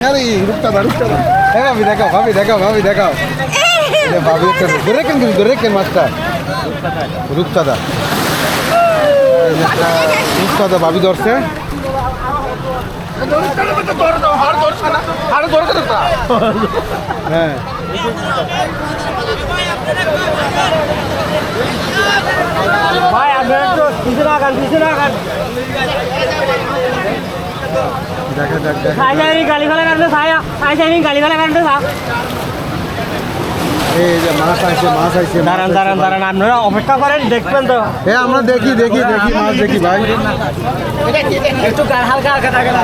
আরে রূপচাঁদা রূপচাঁদা হ্যাঁ ভাবি দেখাও ভাবি দেখাও ভাবি দেখাও ভাবি একটা ধরে কেন কিন্তু ধরে কেন মাছটা এই যে একটা রূপচাঁদা ভাবি ধরছে হ্যাঁ ভাই আপনারা একটু পিছনে রাখান পিছনে দেখা সাই সাইনি গালি ফেলা কারণে সায়া সাই সাইনি গালি ফেলা কারণে সা এই যে মাছ আইছে মাছ আইছে মাছ দাঁড়ান দাঁড়ান দাঁড়ান আপনারা অপেক্ষা করেন দেখবেন তো। এ আমরা দেখি দেখি দেখি মাছ দেখি ভাই। একটু হালকা হালকা থাকেন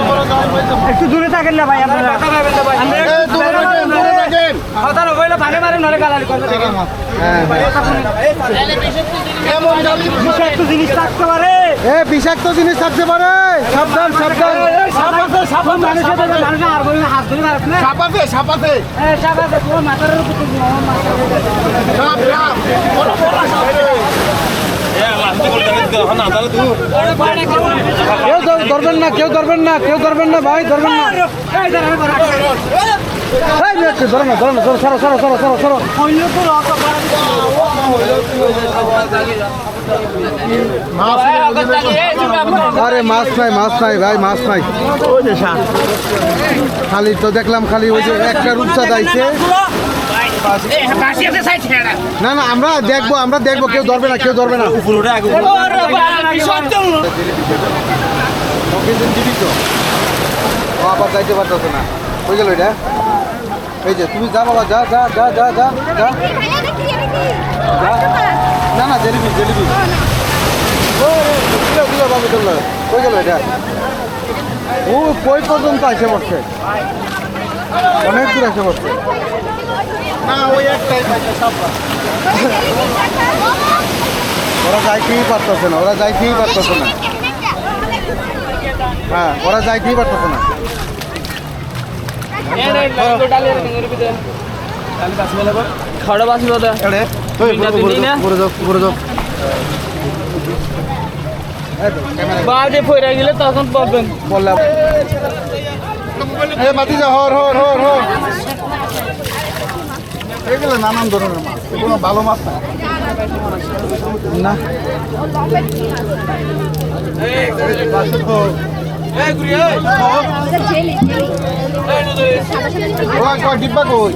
একটু দূরে থাকেন না ভাই আপনারা আমরা একটু দূরে থাকেন, দূরে থাকেন। কথা গালালি করবে হ্যাঁ হ্যাঁ কিছু একটু জিনিস থাকতে পারে। এ বিষাক্ত জিনিস থাকতে পারে। সাবধান সাবধান সাপ আছে সাপ মানুষের সাথে আর বলে হাত ধরে রাখবে না সাপাতে সাপাতে। এ সাপ আছে মাথার উপর তুমি আমার মাথার উপর সাপ সাপ। কেউ ধর- ধরবেন না কেউ ধরবেন না কেউ ধরবেন না ভাই ধরবেন না এই দাঁড়ান দাঁড়ান এই যে একটু না না ধরো আরে মাছ নাই মাছ নাই ভাই, মাছ নাই। খালি তো দেখলাম খালি ওই যে একটা রূপচাঁদ আইছে না না, আমরা দেখব আমরা দেখব, কেউ ধরবে না, কেউ ধরবে না। আবার যাইতে পারতেছে না। হয়ে গেল এটা? এই যে তুমি যা বাবা যা যা যা যা যা যা না না জেলিবি জেলিবি বাবু চলল হয়ে এটা ও কই পর্যন্ত আসে পড়ছে অনেক দূর আসে পড়ছে ওরা যাইতেই পারতেছে না ওরা যাইতেই পারতেছে না হ্যাঁ ওরা যাইতেই পারতেছে না এই তো, ক্যামেরা বাজে ফইরা গেলে তখন পাবেন বললাম এই মাতি যা হর হর হর হর এগুলো নানান ধরনের মাছ ভালো মাছ না ডিব্বা কই?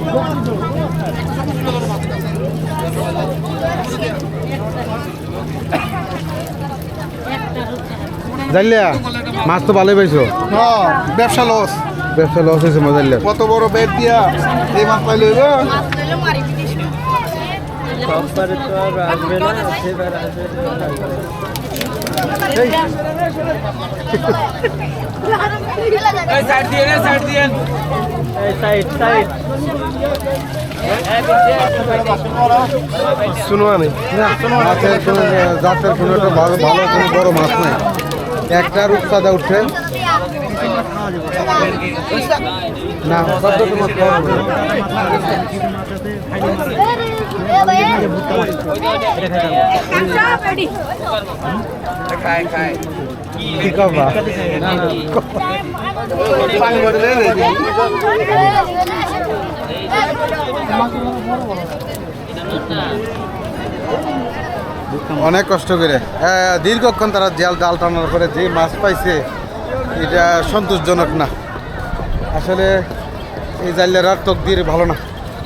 জানলিয়া মাছ তো ভালোই পাইছো। হ্যাঁ ব্যবসা লস ব্যবসা লস হয়েছে মজা কত বড় বেড দিয়া এই মাছ পাইলে হইব তো আর আসবে না সেবার আসবে শুনো আমি। না মাছের কোনো জাতের কোনো একটা ভালো ভালো কোনো বড় মাছ নাই একটা রূপসাদা উঠছে। না পদ্মটি মাছ খাওয়া হবে। না। কি করবা পানি বদলে অনেক কষ্ট করে। দীর্ঘক্ষণ তারা জাল জাল টানার পরে যে মাছ পাইছে, এটা সন্তোষজনক না। আসলে এই জালের আর তকদির ভালো না।